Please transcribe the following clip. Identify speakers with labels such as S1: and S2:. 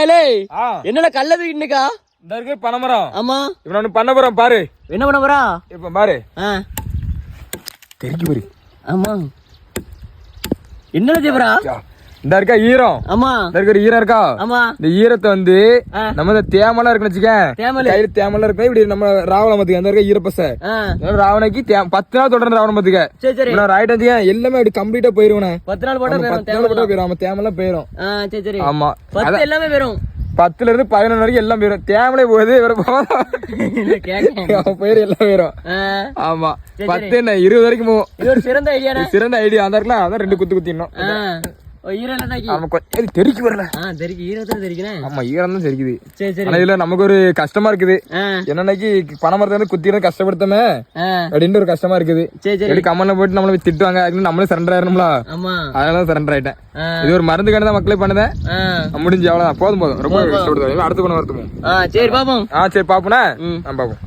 S1: ஏலே என்னடா கல்லது இன்னைக்கா?
S2: இந்த இருக்கு பனைமரம்.
S1: ஆமா.
S2: இப்ப நான் பண்ண போறேன் பாரு.
S1: என்ன பண்ண போறா?
S2: இப்ப பாரு. தெரிஞ்சு பாரு
S1: ஆமா. என்னடா தேவரா
S2: இந்த இருக்கா ஈரம்.
S1: ஆமா.
S2: இந்த இருக்க ஈரம் இருக்கா?
S1: ஆமா.
S2: இந்த ஈரத்தை வந்து. நம்ம இந்த தேமலாம் இருக்குன்னு வச்சுக்கேன்
S1: தேமலு.
S2: கையில தேமலாம் இருக்கும் இப்படி நம்ம ராவணம் பாத்துக்க அந்த இருக்க ஈரப்பசை. ராவணைக்கு பத்து நாள் தொடர்ந்து ராவணம் பாத்துக்க
S1: சரி சரி.
S2: இவ்வளவு ராயிட்டு வச்சுக்க எல்லாமே அப்படி கம்ப்ளீட்டா போயிருவனே
S1: பத்து நாள் போட்டா
S2: பத்து நாள் போட்டா போயிரும் ஆமா தேமெல்லாம் போயிரும். ஆமா.
S1: எல்லாமே வரும்
S2: பத்துல இருந்து பதினொன்று வரைக்கும் எல்லாம் போயிரும். தேமலே போகுது
S1: கேக்க
S2: போயிரும் எல்லாம் போயிரும்.
S1: ஆ.
S2: ஆமா. பத்து என்ன இருபது வரைக்கும்
S1: ஒரு சிறந்த ஐடியாடா
S2: இது சிறந்த ஐடியா அந்த இருக்கலாம் அதான் ரெண்டு குத்து குத்திடணும். ஆமா வரல
S1: தெரிக்கு தெரிக்கிறேன்?
S2: ஈரம் தான் தெரிக்குது.
S1: சரி சரி.
S2: ஆனா இதுல நமக்கு ஒரு கஷ்டமா இருக்குது. என்னன்னைக்கு பணமரத்தை வந்து குத்திடும் கஷ்டப்படுத்தாம. அப்படின்னு ஒரு கஷ்டமா இருக்குது.
S1: சரி சரி.
S2: போயிட்டு நம்மள திட்டுவாங்க? அதுக்கு நம்மளும் சரண்டர் ஆயிரணும்ல
S1: ஆமா.
S2: அதனால சரண்டர் ஆயிட்டேன். இது ஒரு மருந்து கண்டு தான் மக்களே பண்ணதேன். முடிஞ்சு அவ்வளவுதான். போதும் போதும். ரொம்ப கஷ்டப்படுது அடுத்து பண்ண வரத்துக்கும்
S1: ஆ சரி பாப்போம்.
S2: ஆ சரி பாப்போண்ணா ஆ பாப்போம்.